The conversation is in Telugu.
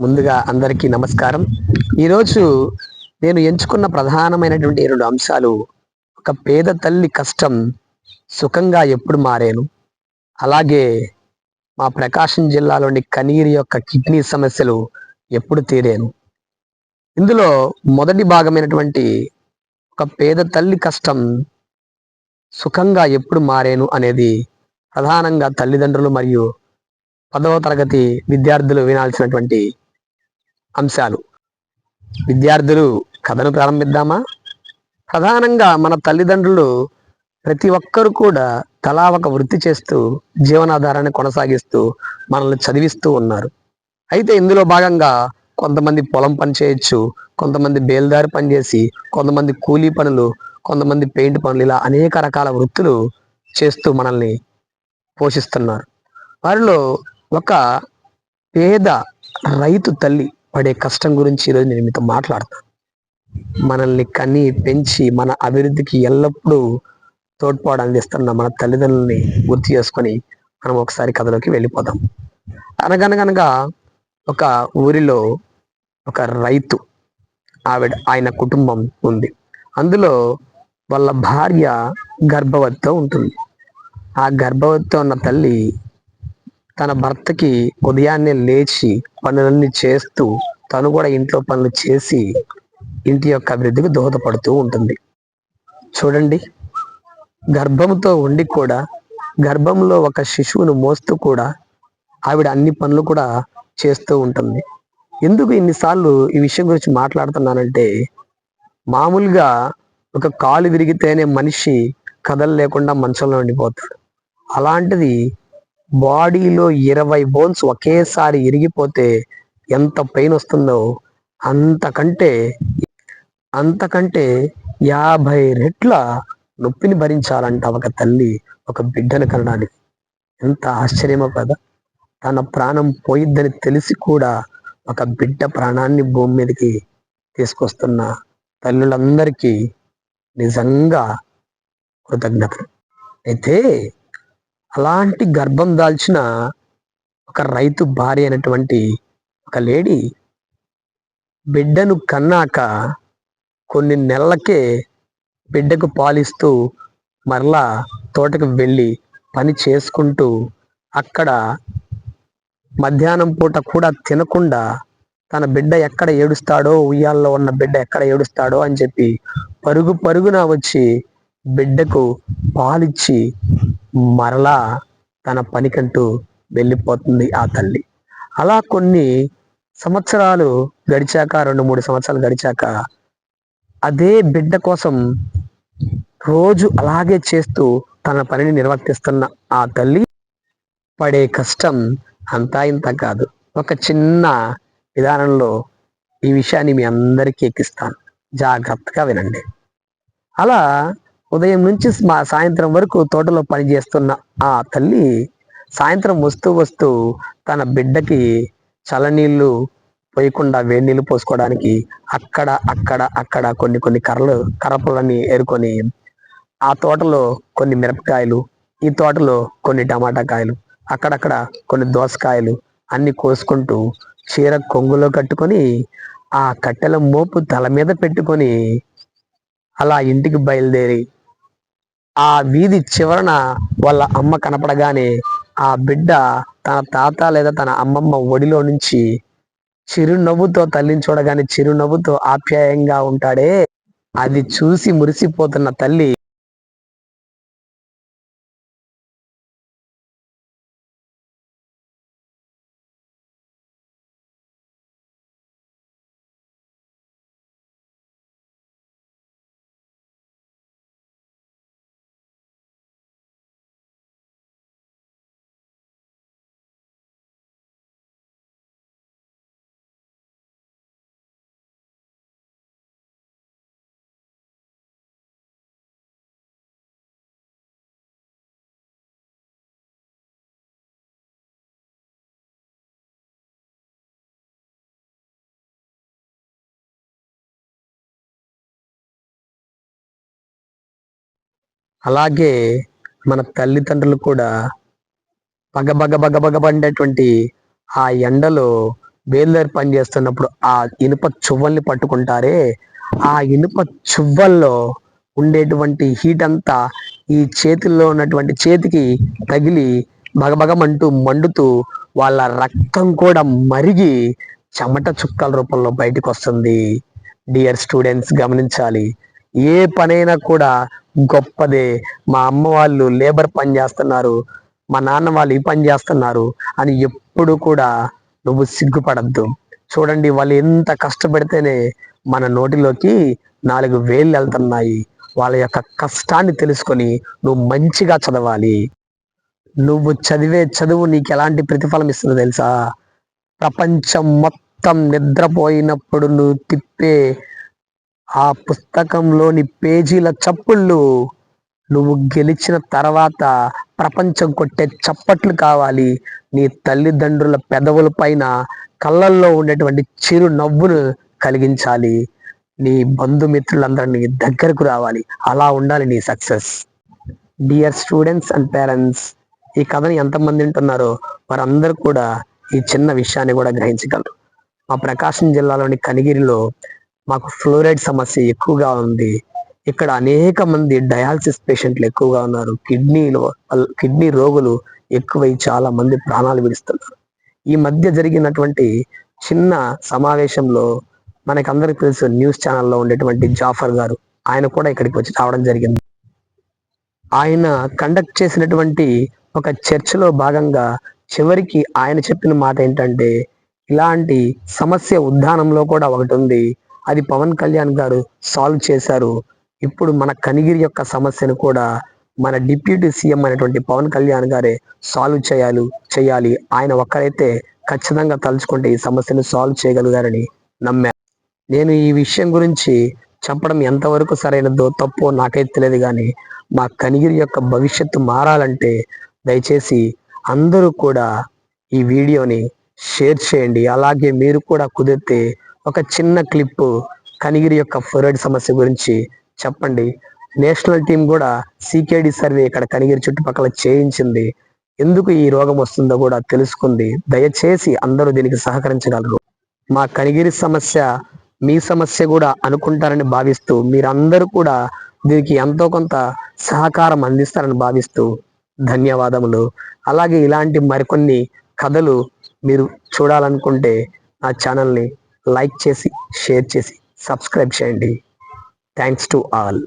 ముందుగా అందరికీ నమస్కారం. ఈరోజు నేను ఎంచుకున్న ప్రధానమైనటువంటి రెండు అంశాలు. ఒక పేద తల్లి కష్టం సుఖంగా ఎప్పుడు మారేను? అలాగే మా ప్రకాశం జిల్లాలోని కనీరి యొక్క కిడ్నీ సమస్యలు ఎప్పుడు తీరేను? ఇందులో మొదటి భాగమైనటువంటి ఒక పేద తల్లి కష్టం సుఖంగా ఎప్పుడు మారేను అనేది ప్రధానంగా తల్లిదండ్రులు మరియు పదవ తరగతి విద్యార్థులు వినాల్సినటువంటి అంశాలు. విద్యార్థులు కథను ప్రారంభిద్దామా? ప్రధానంగా మన తల్లిదండ్రులు ప్రతి ఒక్కరు కూడా తలా ఒక వృత్తి చేస్తూ జీవనాధారాన్ని కొనసాగిస్తూ మనల్ని చదివిస్తూ ఉన్నారు. అయితే ఇందులో భాగంగా కొంతమంది పొలం పని చేయొచ్చు కొంతమంది బేల్దారి పని చేసి కొంతమంది కూలీ పనులు కొంతమంది పెయింట్ పనులు ఇలా అనేక రకాల వృత్తులు చేస్తూ మనల్ని పోషిస్తున్నారు. వారిలో ఒక పేద రైతు తల్లి పడే కష్టం గురించి ఈరోజు నేను మీతో మాట్లాడతాను మనల్ని కని పెంచి మన అభివృద్ధికి ఎల్లప్పుడూ తోడ్పాటు అందిస్తున్న మన తల్లిదండ్రుల్ని గుర్తు చేసుకొని మనం ఒకసారి కథలోకి వెళ్ళిపోదాం. అనగనగనగా ఒక ఊరిలో ఒక రైతు ఆవిడ ఆయన కుటుంబం ఉంది. అందులో వాళ్ళ భార్య గర్భవతితో ఉంటుంది. ఆ గర్భవతితో ఉన్న తల్లి తన భర్తకి ఉదయాన్నే లేచి పనులన్నీ చేస్తూ తను కూడా ఇంట్లో పనులు చేసి ఇంటి యొక్క అభివృద్ధికి దోహదపడుతూ ఉంటుంది. చూడండి గర్భంతో ఉండి కూడా గర్భంలో ఒక శిశువును మోస్తూ కూడా ఆవిడ అన్ని పనులు కూడా చేస్తూ ఉంటుంది. ఎందుకు ఇన్నిసార్లు ఈ విషయం గురించి మాట్లాడుతున్నానంటే మామూలుగా ఒక కాలు విరిగితేనే మనిషి కథలు లేకుండా మంచంలో ఉండిపోతాడు. అలాంటిది బాడీలో ఇరవై బోన్స్ ఒకేసారి ఇరిగిపోతే ఎంత పెయిన్ వస్తుందో అంతకంటే అంతకంటే యాభై రెట్ల నొప్పిని భరించాలంట ఒక తల్లి ఒక బిడ్డను కనడానికి. ఎంత ఆశ్చర్యమో కదా. తన ప్రాణం పోయిద్దని తెలిసి కూడా ఒక బిడ్డ ప్రాణాన్ని భూమి మీదకి తీసుకొస్తున్న తల్లులందరికీ నిజంగా కృతజ్ఞతలు అయితే అలాంటి గర్భం దాల్చిన ఒక రైతు భార్య అయినటువంటి ఒక లేడీ బిడ్డను కన్నాక కొన్ని నెలలకే బిడ్డకు పాలిస్తూ మరలా తోటకు వెళ్ళి పని చేసుకుంటూ అక్కడ మధ్యాహ్నం పూట కూడా తినకుండా తన బిడ్డ ఎక్కడ ఏడుస్తాడో ఉయ్యాల్లో ఉన్న బిడ్డ ఎక్కడ ఏడుస్తాడో అని చెప్పి పరుగు పరుగున వచ్చి బిడ్డకు పాలిచ్చి మరలా తన పనికంటూ వెళ్ళిపోతుంది ఆ తల్లి. అలా కొన్ని సంవత్సరాలు గడిచాక రెండు మూడు సంవత్సరాలు గడిచాక అదే బిడ్డ కోసం రోజు అలాగే చేస్తూ తన పనిని నిర్వర్తిస్తున్న ఆ తల్లి పడే కష్టం అంతా ఇంత కాదు. ఒక చిన్న విధానంలో ఈ విషయాన్ని మీ అందరికీ ఎక్కిస్తాను. జాగ్రత్తగా వినండి. అలా ఉదయం నుంచి మా సాయంత్రం వరకు తోటలో పనిచేస్తున్న ఆ తల్లి సాయంత్రం వస్తూ వస్తూ తన బిడ్డకి చలనీళ్ళు పోయకుండా వేడి నీళ్ళు పోసుకోవడానికి అక్కడ అక్కడ అక్కడ కొన్ని కొన్ని కర్రలు కర్రపులని ఏరుకొని ఆ తోటలో కొన్ని మిరపకాయలు ఈ తోటలో కొన్ని టమాటా కాయలు అక్కడక్కడ కొన్ని దోసకాయలు అన్ని కోసుకుంటూ చీర కొంగులో కట్టుకొని ఆ కట్టెల మోపు తల మీద పెట్టుకొని అలా ఇంటికి బయలుదేరి ఆ వీధి చివరన వాళ్ళ అమ్మ కనపడగానే ఆ బిడ్డ తన తాత లేదా తన అమ్మమ్మ ఒడిలో నుంచి చిరునవ్వుతో తల్లిని చూడగానే చిరునవ్వుతో ఆప్యాయంగా ఉంటాడే. అది చూసి మురిసిపోతున్న తల్లి అలాగే మన తల్లిదండ్రులు కూడా బగ బగ బగ బగ ఆ ఎండలో బేల్దారి పని చేస్తున్నప్పుడు ఆ ఇనుప చువ్వల్ని పట్టుకుంటారే ఆ ఇనుప చువ్వల్లో ఉండేటువంటి హీట్ అంతా ఈ చేతుల్లో ఉన్నటువంటి చేతికి తగిలి బగబగమంటూ మండుతూ వాళ్ళ రక్తం కూడా మరిగి చెమట చుక్కల రూపంలో బయటకు వస్తుంది డియర్ స్టూడెంట్స్ గమనించాలి. ఏ పనైనా కూడా గొప్పదే. మా అమ్మ వాళ్ళు లేబర్ పని చేస్తున్నారు. మా నాన్న వాళ్ళు ఈ పని చేస్తున్నారు అని ఎప్పుడు కూడా నువ్వు సిగ్గుపడద్దు. చూడండి వాళ్ళు ఎంత కష్టపడితేనే మన నోటిలోకి నాలుగు వేలు వెళ్తున్నాయి. వాళ్ళ యొక్క కష్టాన్ని తెలుసుకొని నువ్వు మంచిగా చదవాలి. నువ్వు చదివే చదువు నీకు ఎలాంటి ప్రతిఫలం ఇస్తుందో తెలుసా? ప్రపంచం మొత్తం నిద్రపోయినప్పుడు నువ్వు తిప్పే ఆ పుస్తకంలోని పేజీల చప్పుళ్ళు. నువ్వు గెలిచిన తర్వాత ప్రపంచం కొట్టే చప్పట్లు కావాలి. నీ తల్లిదండ్రుల పెదవుల పైన కళ్ళల్లో ఉండేటువంటి చిరు నవ్వును కలిగించాలి. నీ బంధుమిత్రులందరినీ దగ్గరకు రావాలి. అలా ఉండాలి నీ success. Dear students and parents ఈ కథను ఎంతమంది వింటున్నారో వారందరూ కూడా ఈ చిన్న విషయాన్ని కూడా గ్రహించగలరు. మా ప్రకాశం జిల్లాలోని కనిగిరిలో మాకు ఫ్లోరైడ్ సమస్య ఎక్కువగా ఉంది. ఇక్కడ అనేక మంది డయాలసిస్ పేషెంట్లు ఎక్కువగా ఉన్నారు. కిడ్నీలో కిడ్నీ రోగులు ఎక్కువై చాలా మంది ప్రాణాలు విడుస్తున్నారు. ఈ మధ్య జరిగినటువంటి చిన్న సమావేశంలో మనకందరికి తెలుసు న్యూస్ ఛానల్లో ఉండేటువంటి జాఫర్ గారు. ఆయన కూడా ఇక్కడికి వచ్చి రావడం జరిగింది. ఆయన కండక్ట్ చేసినటువంటి ఒక చర్చలో భాగంగా చివరికి ఆయన చెప్పిన మాట ఏంటంటే ఇలాంటి సమస్య ఉద్దానంలో కూడా ఒకటి ఉంది. అది పవన్ కళ్యాణ్ గారు సాల్వ్ చేశారు. ఇప్పుడు మన కనిగిరి యొక్క సమస్యను కూడా మన డిప్యూటీ సీఎం అనేటువంటి పవన్ కళ్యాణ్ గారే సాల్వ్ చేయాలి చేయాలి. ఆయన ఒక్కరైతే ఖచ్చితంగా తలుచుకుంటే ఈ సమస్యను సాల్వ్ చేయగలిగారని నమ్మా. నేను ఈ విషయం గురించి చెప్పడం ఎంతవరకు సరైనదో తప్పో నాకైతే తెలియదు కానీ మా కనిగిరి యొక్క భవిష్యత్తు మారాలంటే దయచేసి అందరూ కూడా ఈ వీడియోని షేర్ చేయండి. అలాగే మీరు కూడా కుదిరితే ఒక చిన్న క్లిప్ కనిగిరి యొక్క ఫ్లోరైడ్ సమస్య గురించి చెప్పండి. నేషనల్ టీం కూడా సికేడి సర్వే ఇక్కడ కనిగిరి చుట్టుపక్కల చేయించింది. ఎందుకు ఈ రోగం వస్తుందో కూడా తెలుసుకుంది. దయచేసి అందరూ దీనికి సహకరించగలరు. మా కనిగిరి సమస్య మీ సమస్య కూడా అనుకుంటారని భావిస్తూ మీరందరూ కూడా దీనికి ఎంతో కొంత సహకారం అందిస్తారని భావిస్తూ ధన్యవాదములు. అలాగే ఇలాంటి మరికొన్ని కథలు మీరు చూడాలనుకుంటే నా ఛానల్ని లైక్ చేసి షేర్ చేసి సబ్స్క్రైబ్ చేయండి. Thanks to all